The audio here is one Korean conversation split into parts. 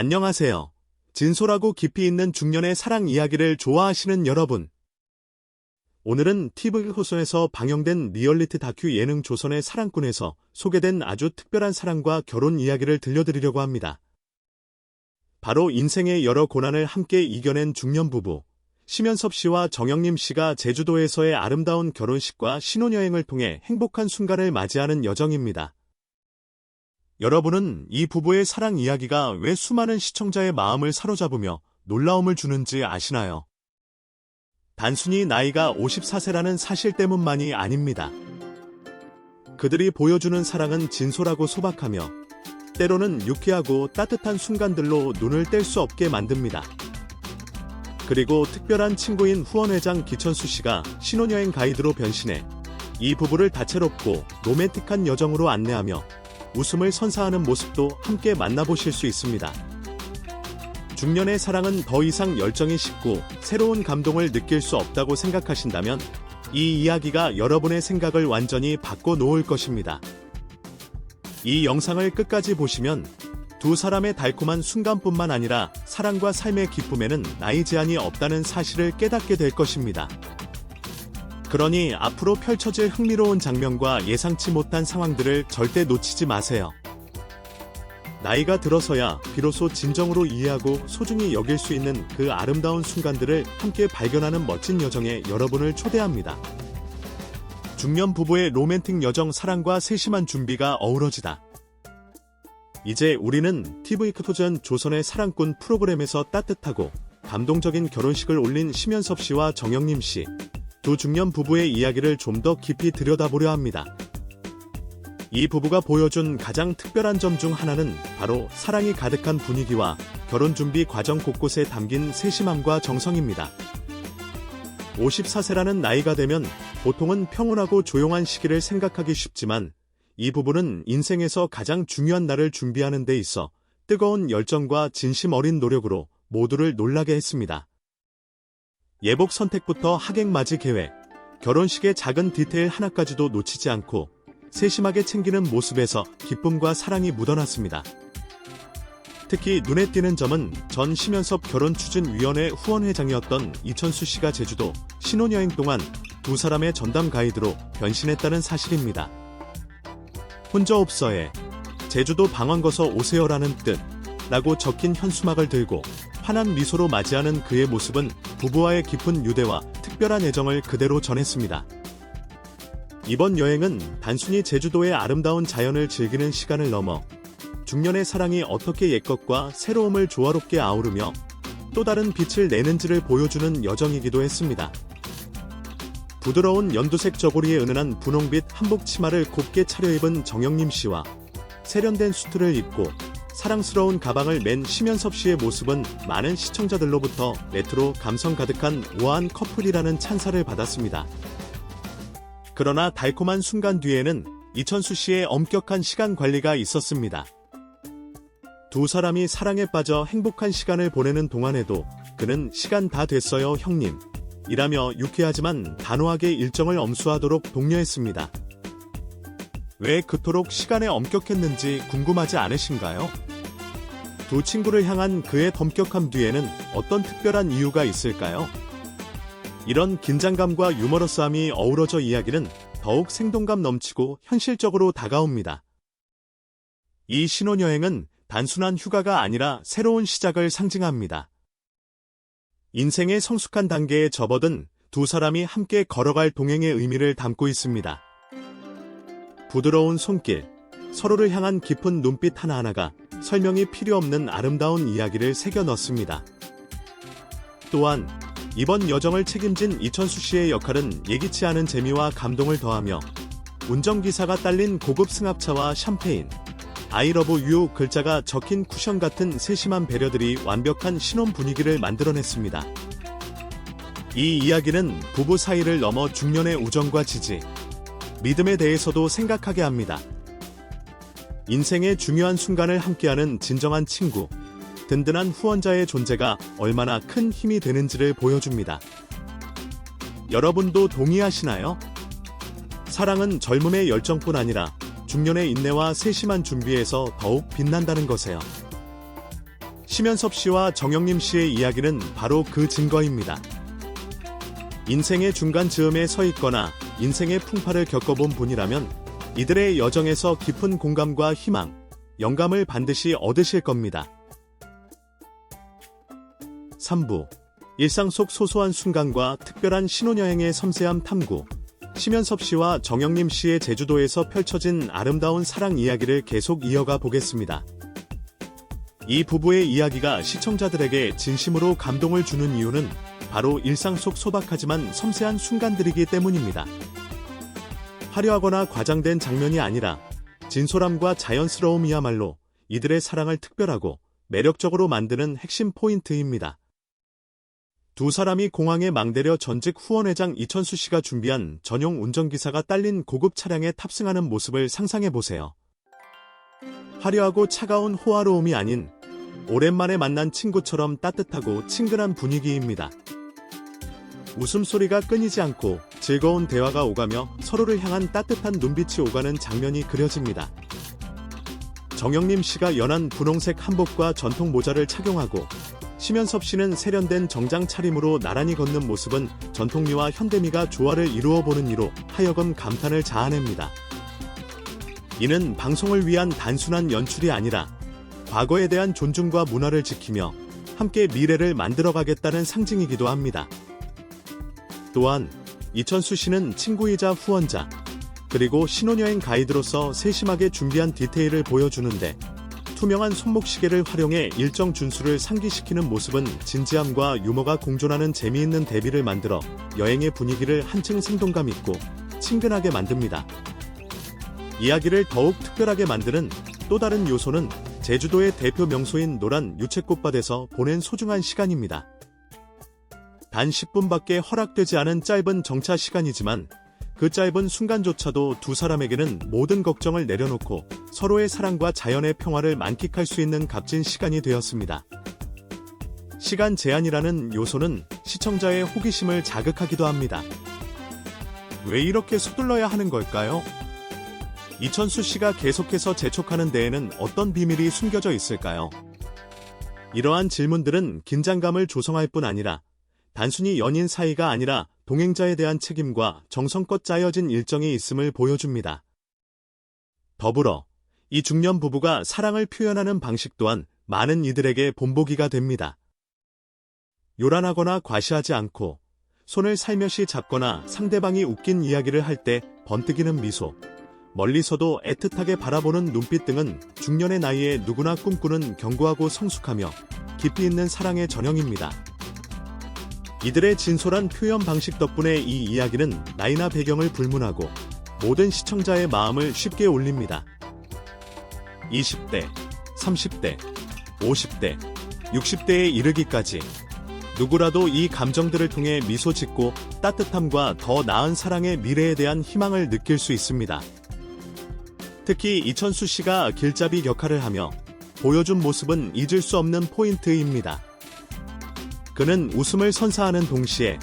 안녕하세요. 진솔하고 깊이 있는 중년의 사랑 이야기를 좋아하시는 여러분. 오늘은 TV 호선에서 방영된 리얼리티 다큐 예능 조선의 사랑꾼에서 소개된 아주 특별한 사랑과 결혼 이야기를 들려드리려고 합니다. 바로 인생의 여러 고난을 함께 이겨낸 중년 부부, 심연섭 씨와 정영림 씨가 제주도에서의 아름다운 결혼식과 신혼여행을 통해 행복한 순간을 맞이하는 여정입니다. 여러분은 이 부부의 사랑 이야기가 왜 수많은 시청자의 마음을 사로잡으며 놀라움을 주는지 아시나요? 단순히 나이가 54세라는 사실 때문만이 아닙니다. 그들이 보여주는 사랑은 진솔하고 소박하며 때로는 유쾌하고 따뜻한 순간들로 눈을 뗄 수 없게 만듭니다. 그리고 특별한 친구인 후원회장 기천수 씨가 신혼여행 가이드로 변신해 이 부부를 다채롭고 로맨틱한 여정으로 안내하며 웃음을 선사하는 모습도 함께 만나보실 수 있습니다. 중년의 사랑은 더 이상 열정이 식고 새로운 감동을 느낄 수 없다고 생각하신다면 이 이야기가 여러분의 생각을 완전히 바꿔 놓을 것입니다. 이 영상을 끝까지 보시면 두 사람의 달콤한 순간뿐만 아니라 사랑과 삶의 기쁨에는 나이 제한이 없다는 사실을 깨닫게 될 것입니다. 그러니 앞으로 펼쳐질 흥미로운 장면과 예상치 못한 상황들을 절대 놓치지 마세요. 나이가 들어서야 비로소 진정으로 이해하고 소중히 여길 수 있는 그 아름다운 순간들을 함께 발견하는 멋진 여정에 여러분을 초대합니다. 중년 부부의 로맨틱 여정 사랑과 세심한 준비가 어우러지다. 이제 우리는 TV 크토전 조선의 사랑꾼 프로그램에서 따뜻하고 감동적인 결혼식을 올린 심연섭 씨와 정영림 씨, 두 중년 부부의 이야기를 좀 더 깊이 들여다보려 합니다. 이 부부가 보여준 가장 특별한 점 중 하나는 바로 사랑이 가득한 분위기와 결혼 준비 과정 곳곳에 담긴 세심함과 정성입니다. 54세라는 나이가 되면 보통은 평온하고 조용한 시기를 생각하기 쉽지만 이 부부는 인생에서 가장 중요한 날을 준비하는 데 있어 뜨거운 열정과 진심 어린 노력으로 모두를 놀라게 했습니다. 예복 선택부터 하객 맞이 계획, 결혼식의 작은 디테일 하나까지도 놓치지 않고 세심하게 챙기는 모습에서 기쁨과 사랑이 묻어났습니다. 특히 눈에 띄는 점은 전 심연섭 결혼추진위원회 후원회장이었던 이천수 씨가 제주도 신혼여행 동안 두 사람의 전담 가이드로 변신했다는 사실입니다. 혼자옵서에 제주도 방황거서 오세요라는 뜻 라고 적힌 현수막을 들고 환한 미소로 맞이하는 그의 모습은 부부와의 깊은 유대와 특별한 애정을 그대로 전했습니다. 이번 여행은 단순히 제주도의 아름다운 자연을 즐기는 시간을 넘어 중년의 사랑이 어떻게 옛것과 새로움을 조화롭게 아우르며 또 다른 빛을 내는지를 보여주는 여정이기도 했습니다. 부드러운 연두색 저고리에 은은한 분홍빛 한복 치마를 곱게 차려입은 정영림 씨와 세련된 수트를 입고 사랑스러운 가방을 맨 심연섭 씨의 모습은 많은 시청자들로부터 레트로 감성 가득한 우아한 커플이라는 찬사를 받았습니다. 그러나 달콤한 순간 뒤에는 이천수 씨의 엄격한 시간 관리가 있었습니다. 두 사람이 사랑에 빠져 행복한 시간을 보내는 동안에도 그는 시간 다 됐어요 형님 이라며 유쾌하지만 단호하게 일정을 엄수하도록 독려했습니다. 왜 그토록 시간에 엄격했는지 궁금하지 않으신가요? 두 친구를 향한 그의 엄격함 뒤에는 어떤 특별한 이유가 있을까요? 이런 긴장감과 유머러스함이 어우러져 이야기는 더욱 생동감 넘치고 현실적으로 다가옵니다. 이 신혼여행은 단순한 휴가가 아니라 새로운 시작을 상징합니다. 인생의 성숙한 단계에 접어든 두 사람이 함께 걸어갈 동행의 의미를 담고 있습니다. 부드러운 손길, 서로를 향한 깊은 눈빛 하나하나가 설명이 필요 없는 아름다운 이야기를 새겨 넣습니다. 또한 이번 여정을 책임진 이천수 씨의 역할은 예기치 않은 재미와 감동을 더하며 운전기사가 딸린 고급 승합차와 샴페인, 아이러브 유 글자가 적힌 쿠션 같은 세심한 배려들이 완벽한 신혼 분위기를 만들어냈습니다. 이 이야기는 부부 사이를 넘어 중년의 우정과 지지, 믿음에 대해서도 생각하게 합니다. 인생의 중요한 순간을 함께하는 진정한 친구, 든든한 후원자의 존재가 얼마나 큰 힘이 되는지를 보여줍니다. 여러분도 동의하시나요? 사랑은 젊음의 열정뿐 아니라 중년의 인내와 세심한 준비에서 더욱 빛난다는 것에요. 심연섭 씨와 정영림 씨의 이야기는 바로 그 증거입니다. 인생의 중간 즈음에 서 있거나 인생의 풍파를 겪어본 분이라면 이들의 여정에서 깊은 공감과 희망, 영감을 반드시 얻으실 겁니다. 3부 일상 속 소소한 순간과 특별한 신혼여행의 섬세함 탐구 심연섭 씨와 정영림 씨의 제주도에서 펼쳐진 아름다운 사랑 이야기를 계속 이어가 보겠습니다. 이 부부의 이야기가 시청자들에게 진심으로 감동을 주는 이유는 바로 일상 속 소박하지만 섬세한 순간들이기 때문입니다. 화려하거나 과장된 장면이 아니라 진솔함과 자연스러움이야말로 이들의 사랑을 특별하고 매력적으로 만드는 핵심 포인트입니다. 두 사람이 공항에 망대려 전직 후원회장 이천수 씨가 준비한 전용 운전기사가 딸린 고급 차량에 탑승하는 모습을 상상해 보세요. 화려하고 차가운 호화로움이 아닌 오랜만에 만난 친구처럼 따뜻하고 친근한 분위기입니다. 웃음소리가 끊이지 않고 즐거운 대화가 오가며 서로를 향한 따뜻한 눈빛이 오가는 장면이 그려집니다. 정영림 씨가 연한 분홍색 한복과 전통 모자를 착용하고 심연섭 씨는 세련된 정장 차림으로 나란히 걷는 모습은 전통미와 현대미가 조화를 이루어 보는 이로 하여금 감탄을 자아냅니다. 이는 방송을 위한 단순한 연출이 아니라 과거에 대한 존중과 문화를 지키며 함께 미래를 만들어가겠다는 상징이기도 합니다. 또한 이천수 씨는 친구이자 후원자, 그리고 신혼여행 가이드로서 세심하게 준비한 디테일을 보여주는데 투명한 손목시계를 활용해 일정 준수를 상기시키는 모습은 진지함과 유머가 공존하는 재미있는 대비를 만들어 여행의 분위기를 한층 생동감 있고 친근하게 만듭니다. 이야기를 더욱 특별하게 만드는 또 다른 요소는 제주도의 대표 명소인 노란 유채꽃밭에서 보낸 소중한 시간입니다. 단 10분밖에 허락되지 않은 짧은 정차 시간이지만 그 짧은 순간조차도 두 사람에게는 모든 걱정을 내려놓고 서로의 사랑과 자연의 평화를 만끽할 수 있는 값진 시간이 되었습니다. 시간 제한이라는 요소는 시청자의 호기심을 자극하기도 합니다. 왜 이렇게 서둘러야 하는 걸까요? 이천수 씨가 계속해서 재촉하는 데에는 어떤 비밀이 숨겨져 있을까요? 이러한 질문들은 긴장감을 조성할 뿐 아니라 단순히 연인 사이가 아니라 동행자에 대한 책임과 정성껏 짜여진 일정이 있음을 보여줍니다. 더불어 이 중년 부부가 사랑을 표현하는 방식 또한 많은 이들에게 본보기가 됩니다. 요란하거나 과시하지 않고 손을 살며시 잡거나 상대방이 웃긴 이야기를 할 때 번뜩이는 미소, 멀리서도 애틋하게 바라보는 눈빛 등은 중년의 나이에 누구나 꿈꾸는 견고하고 성숙하며 깊이 있는 사랑의 전형입니다. 이들의 진솔한 표현 방식 덕분에 이 이야기는 나이나 배경을 불문하고 모든 시청자의 마음을 쉽게 올립니다. 20대, 30대, 50대, 60대에 이르기까지 누구라도 이 감정들을 통해 미소 짓고 따뜻함과 더 나은 사랑의 미래에 대한 희망을 느낄 수 있습니다. 특히 이천수 씨가 길잡이 역할을 하며 보여준 모습은 잊을 수 없는 포인트입니다. 그는 웃음을 선사하는 동시에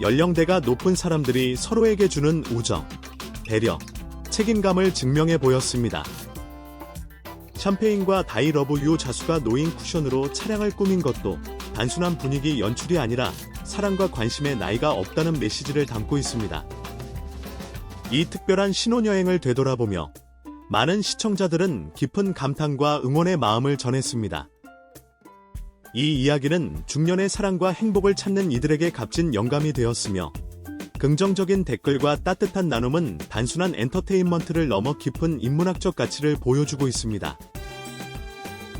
연령대가 높은 사람들이 서로에게 주는 우정, 배려, 책임감을 증명해 보였습니다. 샴페인과 다이러브 유 자수가 놓인 쿠션으로 차량을 꾸민 것도 단순한 분위기 연출이 아니라 사랑과 관심에 나이가 없다는 메시지를 담고 있습니다. 이 특별한 신혼여행을 되돌아보며 많은 시청자들은 깊은 감탄과 응원의 마음을 전했습니다. 이 이야기는 중년의 사랑과 행복을 찾는 이들에게 값진 영감이 되었으며 긍정적인 댓글과 따뜻한 나눔은 단순한 엔터테인먼트를 넘어 깊은 인문학적 가치를 보여주고 있습니다.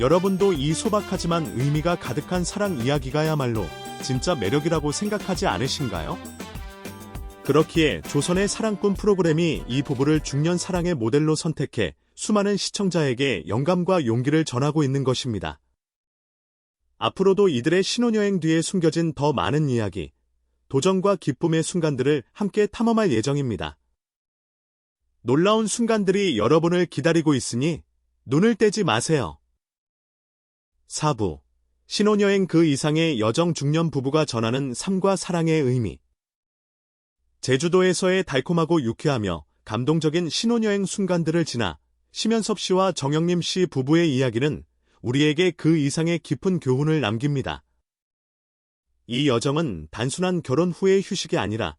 여러분도 이 소박하지만 의미가 가득한 사랑 이야기가야말로 진짜 매력이라고 생각하지 않으신가요? 그렇기에 조선의 사랑꾼 프로그램이 이 부부를 중년 사랑의 모델로 선택해 수많은 시청자에게 영감과 용기를 전하고 있는 것입니다. 앞으로도 이들의 신혼여행 뒤에 숨겨진 더 많은 이야기, 도전과 기쁨의 순간들을 함께 탐험할 예정입니다. 놀라운 순간들이 여러분을 기다리고 있으니 눈을 떼지 마세요. 4부 신혼여행 그 이상의 여정 중년 부부가 전하는 삶과 사랑의 의미 제주도에서의 달콤하고 유쾌하며 감동적인 신혼여행 순간들을 지나 심연섭 씨와 정영림 씨 부부의 이야기는 우리에게 그 이상의 깊은 교훈을 남깁니다. 이 여정은 단순한 결혼 후의 휴식이 아니라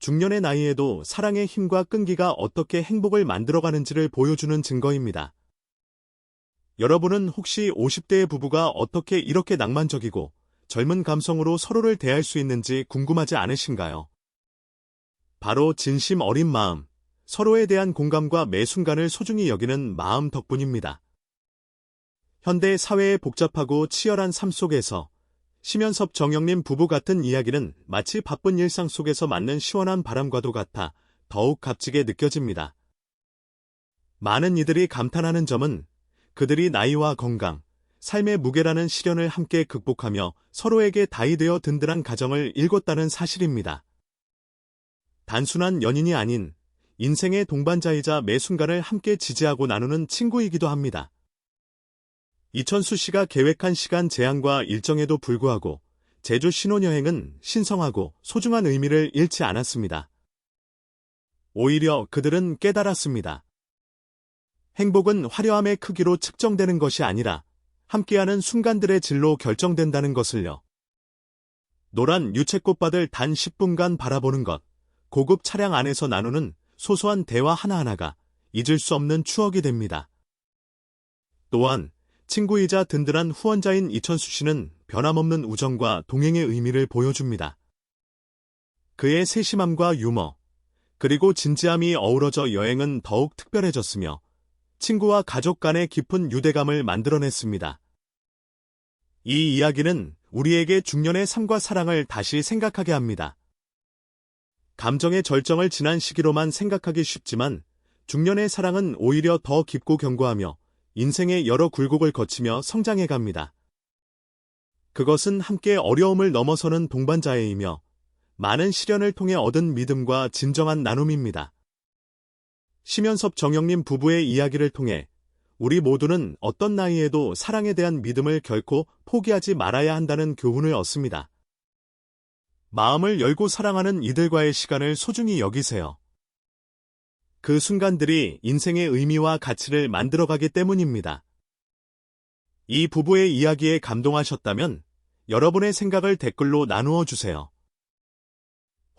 중년의 나이에도 사랑의 힘과 끈기가 어떻게 행복을 만들어가는지를 보여주는 증거입니다. 여러분은 혹시 50대의 부부가 어떻게 이렇게 낭만적이고 젊은 감성으로 서로를 대할 수 있는지 궁금하지 않으신가요? 바로 진심 어린 마음, 서로에 대한 공감과 매 순간을 소중히 여기는 마음 덕분입니다. 현대 사회의 복잡하고 치열한 삶 속에서 심연섭 정영님 부부 같은 이야기는 마치 바쁜 일상 속에서 맞는 시원한 바람과도 같아 더욱 값지게 느껴집니다. 많은 이들이 감탄하는 점은 그들이 나이와 건강, 삶의 무게라는 시련을 함께 극복하며 서로에게 다이 되어 든든한 가정을 일궜다는 사실입니다. 단순한 연인이 아닌 인생의 동반자이자 매 순간을 함께 지지하고 나누는 친구이기도 합니다. 이천수 씨가 계획한 시간 제한과 일정에도 불구하고 제주 신혼여행은 신성하고 소중한 의미를 잃지 않았습니다. 오히려 그들은 깨달았습니다. 행복은 화려함의 크기로 측정되는 것이 아니라 함께하는 순간들의 질로 결정된다는 것을요. 노란 유채꽃밭을 단 10분간 바라보는 것, 고급 차량 안에서 나누는 소소한 대화 하나하나가 잊을 수 없는 추억이 됩니다. 또한 친구이자 든든한 후원자인 이천수 씨는 변함없는 우정과 동행의 의미를 보여줍니다. 그의 세심함과 유머, 그리고 진지함이 어우러져 여행은 더욱 특별해졌으며 친구와 가족 간의 깊은 유대감을 만들어냈습니다. 이 이야기는 우리에게 중년의 삶과 사랑을 다시 생각하게 합니다. 감정의 절정을 지난 시기로만 생각하기 쉽지만 중년의 사랑은 오히려 더 깊고 견고하며 인생의 여러 굴곡을 거치며 성장해 갑니다. 그것은 함께 어려움을 넘어서는 동반자애이며 많은 시련을 통해 얻은 믿음과 진정한 나눔입니다. 심연섭 정영님 부부의 이야기를 통해 우리 모두는 어떤 나이에도 사랑에 대한 믿음을 결코 포기하지 말아야 한다는 교훈을 얻습니다. 마음을 열고 사랑하는 이들과의 시간을 소중히 여기세요. 그 순간들이 인생의 의미와 가치를 만들어가기 때문입니다. 이 부부의 이야기에 감동하셨다면 여러분의 생각을 댓글로 나누어 주세요.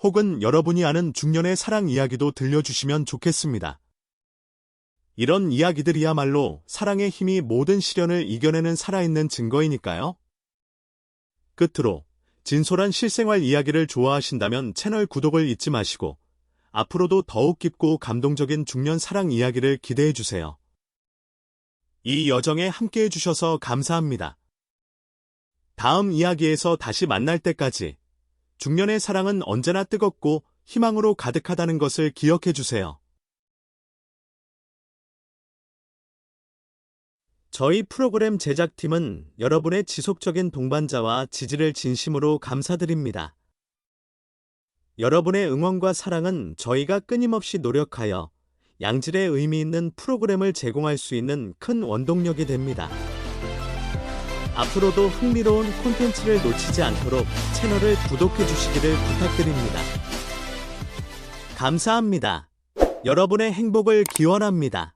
혹은 여러분이 아는 중년의 사랑 이야기도 들려주시면 좋겠습니다. 이런 이야기들이야말로 사랑의 힘이 모든 시련을 이겨내는 살아있는 증거이니까요. 끝으로 진솔한 실생활 이야기를 좋아하신다면 채널 구독을 잊지 마시고 앞으로도 더욱 깊고 감동적인 중년 사랑 이야기를 기대해 주세요. 이 여정에 함께 해 주셔서 감사합니다. 다음 이야기에서 다시 만날 때까지 중년의 사랑은 언제나 뜨겁고 희망으로 가득하다는 것을 기억해 주세요. 저희 프로그램 제작팀은 여러분의 지속적인 동반자와 지지를 진심으로 감사드립니다. 여러분의 응원과 사랑은 저희가 끊임없이 노력하여 양질의 의미 있는 프로그램을 제공할 수 있는 큰 원동력이 됩니다. 앞으로도 흥미로운 콘텐츠를 놓치지 않도록 채널을 구독해 주시기를 부탁드립니다. 감사합니다. 여러분의 행복을 기원합니다.